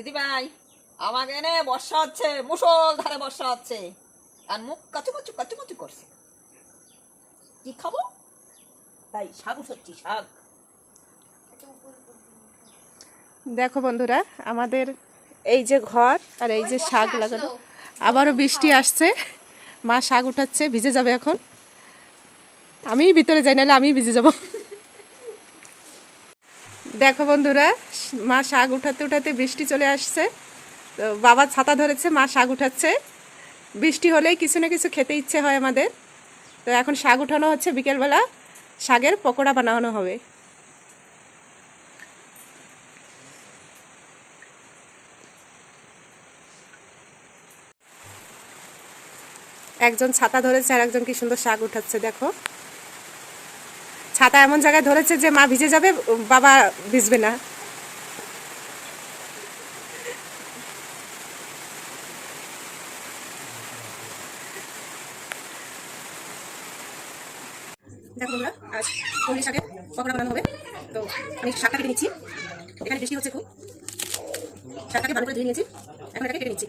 দিদি ভাই আমাকে এনে বর্ষা হচ্ছে মুসল ধারে বর্ষা হচ্ছে। আর মুখ কাচু কাচু কাচু কাচু করছে। কি খাব? তাই শাক উঠছি শাক। দেখো বন্ধুরা আমাদের এই যে ঘর আর এই যে শাক লাগানো আবারও বৃষ্টি আসছে। মা শাক উঠাচ্ছে ভিজে যাবে এখন। আমি ভিতরে যাই নাহলে আমি ভিজে যাব। দেখো বন্ধুরা, মা শাক উঠাতে উঠাতে বৃষ্টি চলে আসছে। তো বাবা ছাতা ধরেছে, মা শাক উঠাচ্ছে। বৃষ্টি হলেই কিছু না কিছু খেতে ইচ্ছে হয় আমাদের। তো এখন শাক উঠানো হচ্ছে, বিকেলবেলা শাকের পকোড়া বানানো হবে। একজন ছাতা ধরেছে আর একজন কি সুন্দর শাক উঠাচ্ছে, দেখো। ছাতা এমন জায়গায় ধরেছে যে মা ভিজে যাবে, বাবা ভিজবে না। দেখো বন্ধুরা, আজ কলমি শাকের পকোড়া বানানো হবে। তো আমি শাকটা কেটে নিচ্ছি। এখানে বৃষ্টি হচ্ছে খুব। শাকটাকে ভালো করে ধুয়ে নিয়েছি। এখন এটাকে কেটে নিচ্ছি।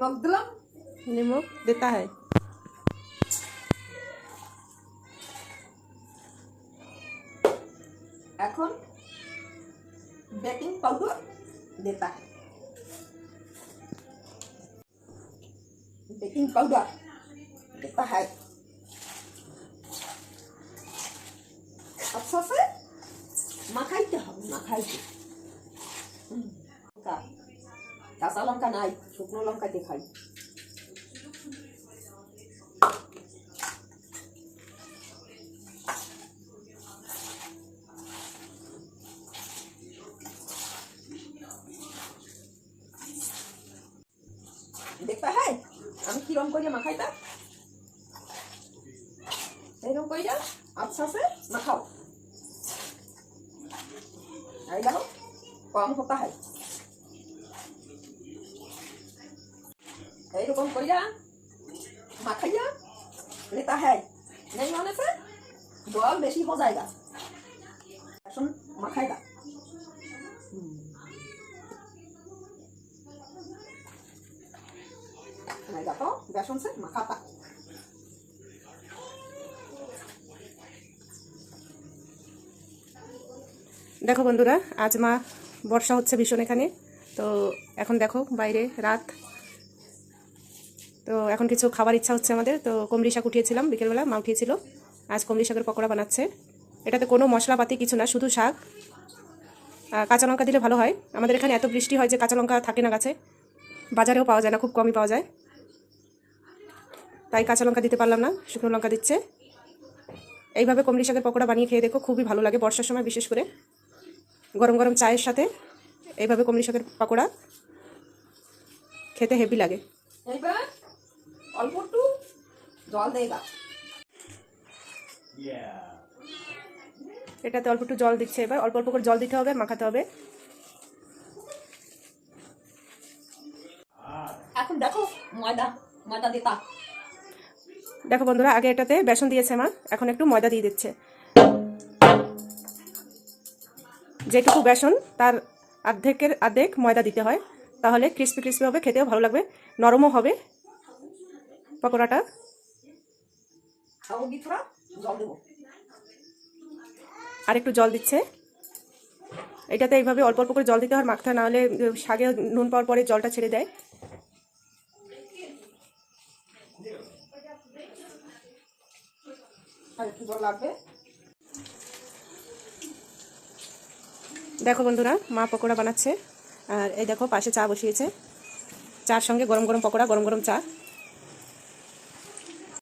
নিমক দিলাম नमक देता है এখন বেকিং পাউডার देता है बेकिंग पाउडर देता है अच्छा से মাখাইতে হবে মাখাইতে কাঁচা লঙ্কা নাই, শুকনো লঙ্কা দিয়ে খাই হয়, আমি কিরম করে মাখাইতা এইরকম করে আচ্ছা মাখাও। কম হতা হয়। এইরকম করিয়া মাখাইয়া লেতা হয় নেই মানে সে জল বেশি हो जाएगा এখন মাখাইগা नहीं तो बेसन से मखाता দেখো বন্ধুরা আজ মা বর্ষা হচ্ছে ভীষণ এখানে তো এখন দেখো বাইরে রাত তো এখন কিছু খাবার ইচ্ছা হচ্ছে আমাদের। তো কমরি শাক উঠিয়েছিলাম বিকেলবেলা, মা উঠিয়েছিল। আজ কমরি শাকের পকোড়া বানাচ্ছে। এটাতে কোনো মশলাপাতি কিছু না, শুধু শাক। কাঁচা লঙ্কা দিলে ভালো হয়। আমাদের এখানে এত বৃষ্টি হয় যে কাঁচা লঙ্কা থাকে না গাছে। বাজারেও পাওয়া যায় না, খুব কমই পাওয়া যায়। তাই কাঁচা লঙ্কা দিতে পারলাম না, শুকনো লঙ্কা দিচ্ছে। এইভাবে কমরি শাকের পকোড়া বানিয়ে খেয়ে দেখো, খুবই ভালো লাগে বর্ষার সময় বিশেষ করে। গরম গরম চায়ের সাথে এইভাবে কমলি শাকের পকোড়া খেতে হেভি লাগে। অল্প একটু জল দেগা এটাতে অল্প একটু জল দিচ্ছে এবার। অল্প অল্প করে জল দিতে হবে মাখাতে হবে। এখন দেখো ময়দা ময়দা দিতা দেখো বন্ধুরা আগে এটাতে বেসন দিয়েছে মা এখন একটু ময়দা দিয়ে দিচ্ছে। যেটুকু বেসন তার অর্ধেকের অর্ধেক ময়দা দিতে হয় তাহলে ক্রিস্পি ক্রিস্পি হবে খেতেও ভালো লাগবে নরমও হবে। পকোড়াটা? আর একটু জল দিচ্ছে। এটাতে এইভাবে অল্প অল্প করে জল দিতে হয় মাখতে না হলে শাকে নুন পাওয়ার পরে জলটা ছেড়ে দেয়। দেখো বন্ধুরা মা পকোড়া বানাচ্ছে। আর এই দেখো পাশে চা বসিয়েছে। চার সঙ্গে গরম গরম পকোড়া গরম গরম চা।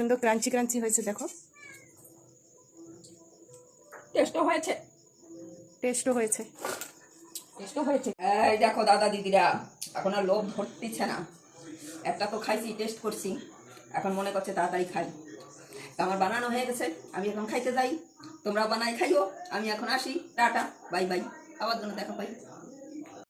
সুন্দর ক্রাঞ্চি ক্রাঞ্চি হয়েছে দেখো। টেস্টও হয়েছে। টেস্টও হয়েছে। টেস্টও হয়েছে। এই দেখো দাদা দিদিরা এখন আর লোভ ধরতেছে না। একটা তো খাইছি টেস্ট করছি। এখন মনে করছে তাড়াতাড়ি খাই। তো আমার বানানো হয়ে গেছে আমি এখন খাইতে যাই। তোমরা বানাই খাইও আমি এখন আসি। Tata bye bye. আবার জন্য দেখা পাই।